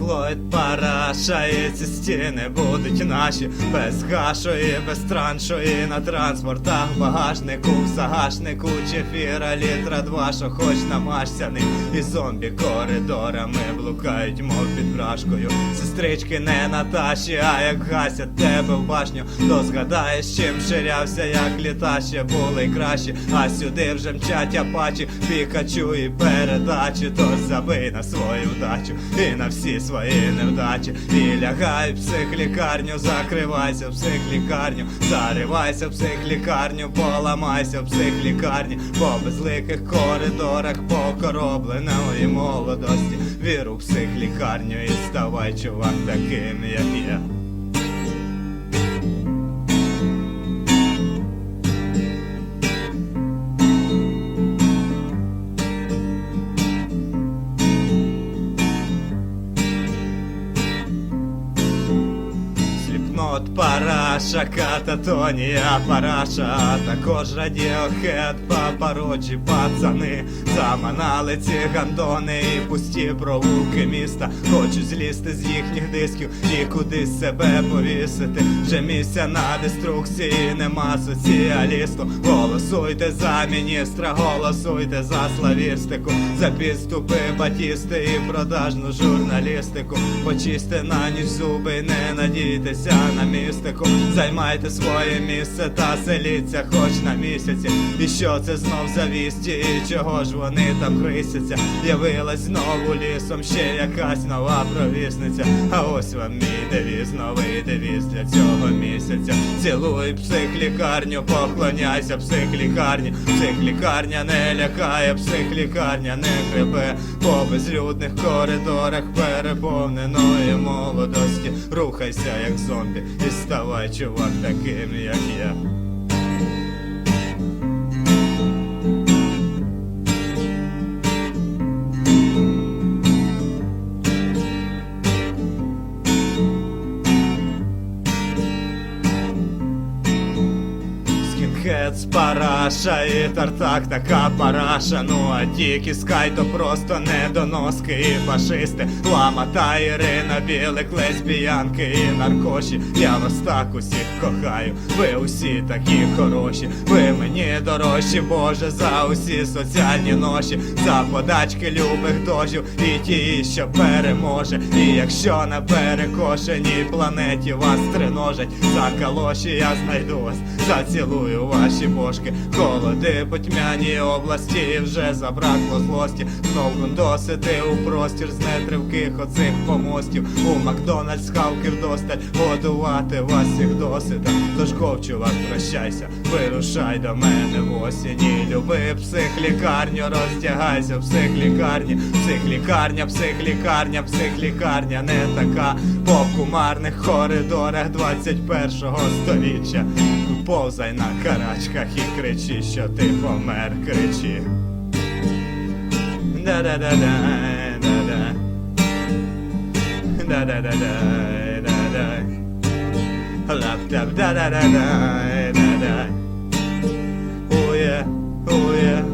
Сліпноїд параша, і ці стіни будуть наші. Без гашу і без траншу І на транспортах, багажнику, в загашнику. Чефіра літра два, що хоч намажся ним. І зомбі коридорами блукають, мов під брашкою. Сестрички не Наташі, а як гасять тебе в башню. То згадаєш, чим ширявся, як літа ще були кращі. А сюди вже мчать апачі, пікачу і передачі. Тож забий на свою вдачу і на всі свої невдачі І лягай в психлікарню, закривайся в психлікарню Заривайся в психлікарню, поламайся в психлікарні По безликих коридорах покоробленої молодості Віру в психлікарню і ставай, чувак, таким, як я Сліпнот, параша, кататонія, параша, також радіохет, папароджі, пацани, заманали ці гандони і пусті провулки міста. Хочуть злізти з їхніх дисків і кудись себе повісити. Вже місця на деструкції нема соціалісту. Голосуйте за міністра, голосуйте за славістику, за підступи батісти і продажну журналістику. Почисти на ніч зуби, не надійтеся на містику. Займайте своє місце та селіться хоч на місяці. І що це знов за вісті, і чого ж вони там хрисяться? Явилась знову лісом ще якась нова провісниця. А ось вам мій девіз, новий девіз для цього місяця. Цілуй психлікарню, поклоняйся психлікарні. Психлікарня не лякає, психлікарня не гребе по безлюдних коридорах переповненої молодості. Рухайся, як зомбі, і ставай, чувак, таким, як я. Скінхедс, параша і тартак така параша. Ну а тільки скай то просто недоноски і фашисти. Лама та Ірина, білик, лесбіянки і наркоші. Я вас так усіх кохаю, ви усі такі хороші. Ви мені дорожчі, Боже, за усі соціальні ноші, за подачки любих дожів і ті, що переможе. І якщо на перекошеній планеті вас триножать, за калоші я знайду вас, зацілую ваші бошки. Холоди по тьмяній області вже забракло злості. Знов гундосити у простір з нетривких оцих помостів. У Макдональдс хавки вдосталь годувати вас всіх досита. Тож ковчувак, прощайся, вирушай до мене в осені. Люби психлікарню, роздягайся в психлікарні, психлікарня, психлікарня, психлікарня не така по кумарних коридорах 21-го сторіччя. Повзай на карачках і кричи, що ти помер, кричи. Да-да-да-да, да-да. Да-да-да-да, да-да. Лап-тап, да-да-да-да, да-да. Oh yeah, oh yeah.